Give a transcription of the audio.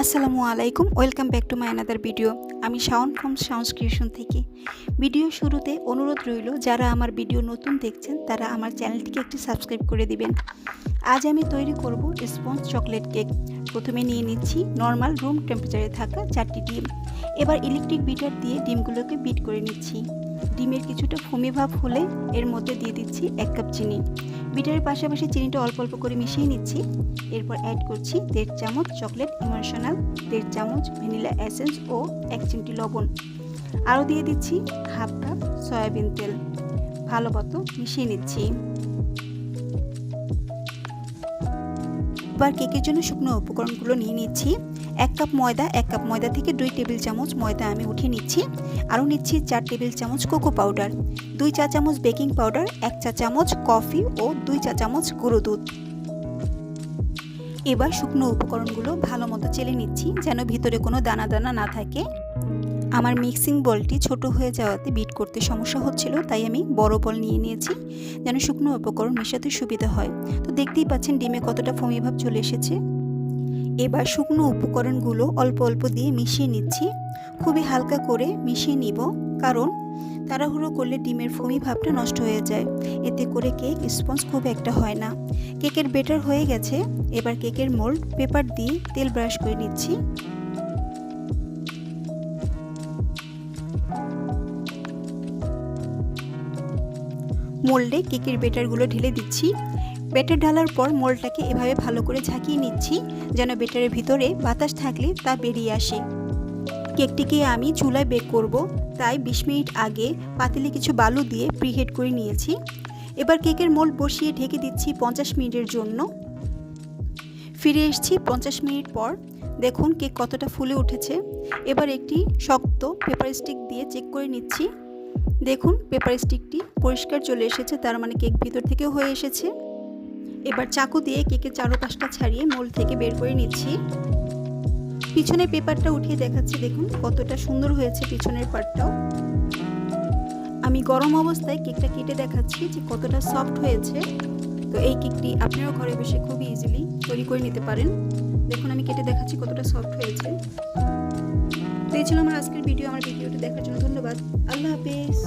আসসালামু আলাইকুম, welcome back to my another video. আমি শাওন ফ্রম সাউন্স ক্রিয়েশন থেকে। ভিডিও শুরুতে অনুরোধ রইল, যারা আমার ভিডিও নতুন দেখছেন, তারা আমার চ্যানেলটিকে একটি সাবস্ক্রাইব করে দিবেন। আজ আমি তৈরি করব স্পঞ্জ চকলেট কেক। প্রথমে নিয়ে নিচ্ছি নর্মাল রুম টেম্পারেচারে থাকা চারটি ডিম। এবার ইলেকট্রিক বিটার দিয়ে ডিমগুলোকে বিট করে নিচ্ছি। ডিমের কিছুটা ফমি ভাব হলে এর মধ্যে দিয়ে দিচ্ছি এক কাপ চিনি। বিটারের পাশাপাশি চিনিটা অল্প অল্প করে মিশিয়ে নিচ্ছি। এরপর অ্যাড করছি দেড় চামচ চকলেট ইমোশনাল দেড় চামচ ভ্যানিলা এসেন্স ও এক চিমটি লবণ। আরও দিয়ে দিচ্ছি হাফ কাপ সয়াবিন তেল। ভালো মতো মিশিয়ে নিচ্ছি। এবার কেকের জন্য শুকনো উপকরণগুলো নিয়ে নিচ্ছি। এক কাপ ময়দা, এক কাপ ময়দা থেকে দুই টেবিল চামচ ময়দা আমি উঠিয়ে নিচ্ছি। আরও নিচ্ছি চার টেবিল চামচ কোকো পাউডার, দুই চা চামচ বেকিং পাউডার, এক চা চামচ কফি ও দুই চা চামচ গুঁড়ো দুধ। এবার শুকনো উপকরণগুলো ভালো মতো চেলে নিচ্ছি যেন ভিতরে কোনো দানা দানা না থাকে। আমার মিক্সিং বলটি ছোট হয়ে যাওয়াতে বিট করতে সমস্যা হচ্ছিল, তাই আমি বড় বল নিয়ে নিয়েছি যেন শুকনো উপকরণ মেশাতে সুবিধা হয়। তো দেখতেই পাচ্ছেন ডিমে কতটা ফমি ভাব চলে এসেছে। এবার শুকনো উপকরণগুলো অল্প অল্প দিয়ে মিশিয়ে নিচ্ছি। খুবই হালকা করে মিশিয়ে নিব, কারণ তাড়াহুড়ো করলে ডিমের ফমি ভাবটা নষ্ট হয়ে যায়। এতে করে কেক স্পঞ্জ খুব একটা হয় না। কেকের বেটার হয়ে গেছে। এবার কেকের মোল্ড, পেপার দিয়ে তেল ব্রাশ করে নিচ্ছি। মোল্ডে কেকের বেটারগুলো ঢেলে দিচ্ছি। বেটার ঢালার পর মোল্ডটাকে এভাবে ভালো করে ঝাঁকিয়ে নিচ্ছি, যেন বেটারের ভিতরে বাতাস থাকলে তা বেরিয়ে আসে। কেকটিকে আমি চুলায় বেক করব। তাই বিশ মিনিট আগে পাতিলে কিছু বালু দিয়ে প্রিহিট করে নিয়েছি। এবার কেকের মোল্ড বসিয়ে ঢেকে দিচ্ছি পঞ্চাশ মিনিটের জন্য। ফিরে এসেছি পঞ্চাশ মিনিট পর। দেখুন কেক কতটা ফুলে উঠেছে। এবার একটি শক্ত পেপার স্টিক দিয়ে চেক করে নিচ্ছি। দেখুন, পেপার স্টিকটি পরিষ্কার চলে এসেছে, তার মানে কেক ভিতর থেকেও হয়ে এসেছে। এবার চাকু দিয়ে কেকের চারোপাশটা ছাড়িয়ে মোল থেকে বের করে নিচ্ছি। পিছনে পেপারটা উঠিয়ে দেখাচ্ছি, দেখুন কতটা সুন্দর হয়েছে পিছনের পার্টটাও আমি গরম অবস্থায় কেকটা কেটে দেখাচ্ছি যে কতটা সফট হয়েছে। তো এই কেকটি আপনারাও ঘরে বসে খুবই ইজিলি তৈরি করে নিতে পারেন। দেখুন, আমি কেটে দেখাচ্ছি কতটা সফট হয়েছে। তো এই ছিল আমার আজকের ভিডিও আমার ভিডিওটি দেখার জন্য ধন্যবাদ। আল্লাহ হাফিজ।